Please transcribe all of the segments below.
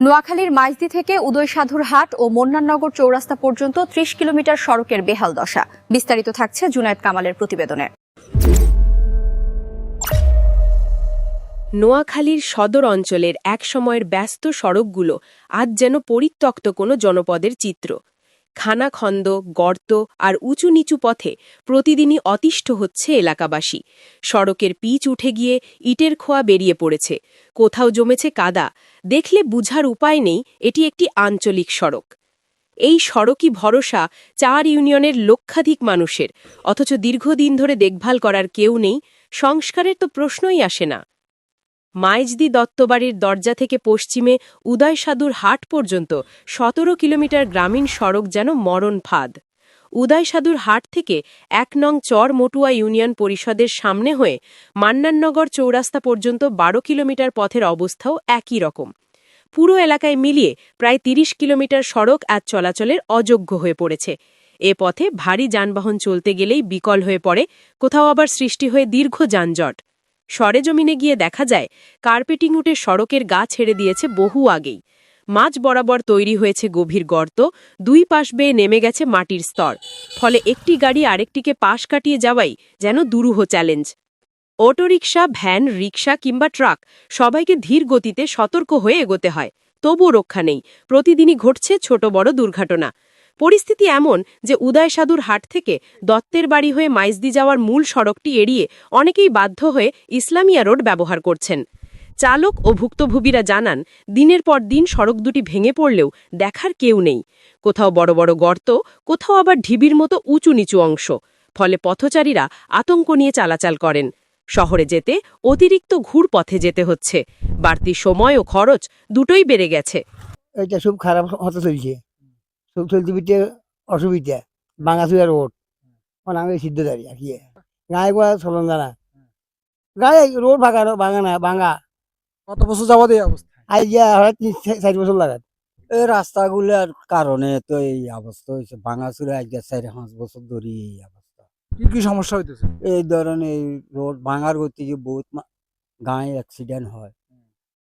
নোয়াখালীর মাইজদি থেকে উদয়সাধুর হাট ও মন্নাননগর চৌরাস্তা পর্যন্ত ত্রিশ কিলোমিটার সড়কের বেহাল দশা। বিস্তারিত থাকছে জুনায়দ কামালের প্রতিবেদনে। নোয়াখালীর সদর অঞ্চলের একসময়ের ব্যস্ত সড়কগুলো আজ যেন পরিত্যক্ত কোনো জনপদের চিত্র। খানাখন্দ, গর্ত আর উঁচু নিচু পথে প্রতিদিনই অতিষ্ঠ হচ্ছে এলাকাবাসী। সড়কের পিচ উঠে গিয়ে ইটের খোয়া বেরিয়ে পড়েছে। কোথাও জমেছে কাদা। দেখলে বুঝার উপায় নেই, এটি একটি আঞ্চলিক সড়ক। এই সড়কই ভরসা চার ইউনিয়নের লক্ষাধিক মানুষের। অথচ দীর্ঘদিন ধরে দেখভাল করার কেউ নেই, সংস্কারের তো প্রশ্নই আসে না। মাইজদি দত্তবাড়ির দরজা থেকে পশ্চিমে উদয়সাধুর হাট পর্যন্ত সতেরো কিলোমিটার গ্রামীণ সড়ক যেন মরণ ফাঁদ। উদয়সাধুর হাট থেকে এক নং চর মটুয়া ইউনিয়ন পরিষদের সামনে হয়ে মান্নাননগর চৌরাস্তা পর্যন্ত বারো কিলোমিটার পথের অবস্থাও একই রকম। পুরো এলাকায় মিলিয়ে প্রায় ৩০ কিলোমিটার সড়ক আজ চলাচলের অযোগ্য হয়ে পড়েছে। এ পথে ভারী যানবাহন চলতে গেলেই বিকল হয়ে পড়ে, কোথাও আবার সৃষ্টি হয়ে দীর্ঘ যানজট। সরেজমিনে গিয়ে দেখা যায়, কার্পেটিং উঠে সড়কের গা ছেড়ে দিয়েছে বহু আগেই। মাঝ বরাবর তৈরি হয়েছে গভীর গর্ত, দুই পাশ বেয়ে নেমে গেছে মাটির স্তর। ফলে একটি গাড়ি আরেকটিকে পাশ কাটিয়ে যাওয়াই যেন দুরূহ চ্যালেঞ্জ। অটোরিকশা, ভ্যান, রিকশা কিংবা ট্রাক সবাইকে ধীর গতিতে সতর্ক হয়ে এগোতে হয়। তবুও রক্ষা নেই। প্রতিদিনই ঘটছে ছোট বড় দুর্ঘটনা। পরিস্থিতি এমন যে উদয়সাধুর হাট থেকে দত্তের বাড়ি হয়ে মাইজদি যাওয়ার মূল সড়কটি এড়িয়ে অনেকেই বাধ্য হয়ে ইসলামিয়া রোড ব্যবহার করছেন। চালক ও ভুক্তভোগীরা জানান, দিনের পর দিন সড়ক দুটি ভেঙে পড়লেও দেখার কেউ নেই। কোথাও বড় বড় গর্ত, কোথাও আবার ঢিবির মতো উঁচু নিচু অংশ। ফলে পথচারীরা আতঙ্ক নিয়ে চালাচাল করেন। শহরে যেতে অতিরিক্ত ঘুর পথে যেতে হচ্ছে। বাড়তি সময় ও খরচ দুটোই বেড়ে গেছে। এটা খুব খারাপ হতে চলছে। চলতে ফিরতে অসুবিধা বাঙাচুয়া রোড। মানে আমি সিদ্ধ দাঁড়ি আর কি। গায়ে গোয়া চলন জানা। গায়ে রোড ভাঙা ভাঙা না ভাঙা। কত বছর যাবত এই অবস্থা? আই গিয়া হয় তিন চার বছর লাগাত। এই রাস্তাগুলোর কারণে তো এই অবস্থা হয়েছে। ভাঙাচুরা আজকে চার পাঁচ বছর ধরে এই অবস্থা। কি কি সমস্যা হইতেছে? এই ধরেন এই রোড ভাঙার গতি যে বহুত গায়ে অ্যাক্সিডেন্ট হয়।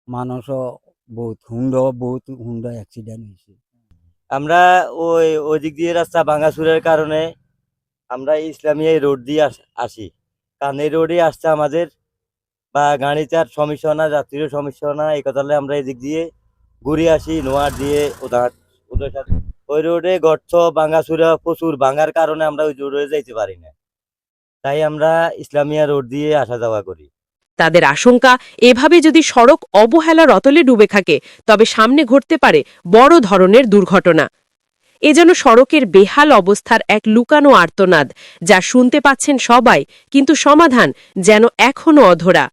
মানুষও বহুত হুন্ড বহুত হুন্ড অ্যাক্সিডেন্ট হয়েছে। আমরা ওই, ওদিক দিয়ে রাস্তা ভাঙাচুরের কারণে আমরা ইসলামী এই রোড দিয়ে আস- কারণ এই রোডে আসছে আমাদের বা গাড়িটার সমস্যা না যাত্রীরও সমস্যা না এই কথা আমরা এদিক দিয়ে ঘুরে আসি, নোয়ার দিয়ে উদয় ওই রোডে গর্ত, ভাঙাচুরা প্রচুর। ভাঙার কারণে আমরা ওই রোডে যাইতে পারি না। তাই আমরা ইসলামিয়া রোড দিয়ে আসা যাওয়া করি। তাদের আশঙ্কা, এভাবে যদি সড়ক অবহেলা রতলে ডুবে থাকে, তবে সামনে ঘটতে পারে বড় ধরনের দুর্ঘটনা। এ যেন সড়কের বেহাল অবস্থার এক লুকানো আর্তনাদ, যা শুনতে পাচ্ছেন সবাই, কিন্তু সমাধান যেন এখনও অধরা।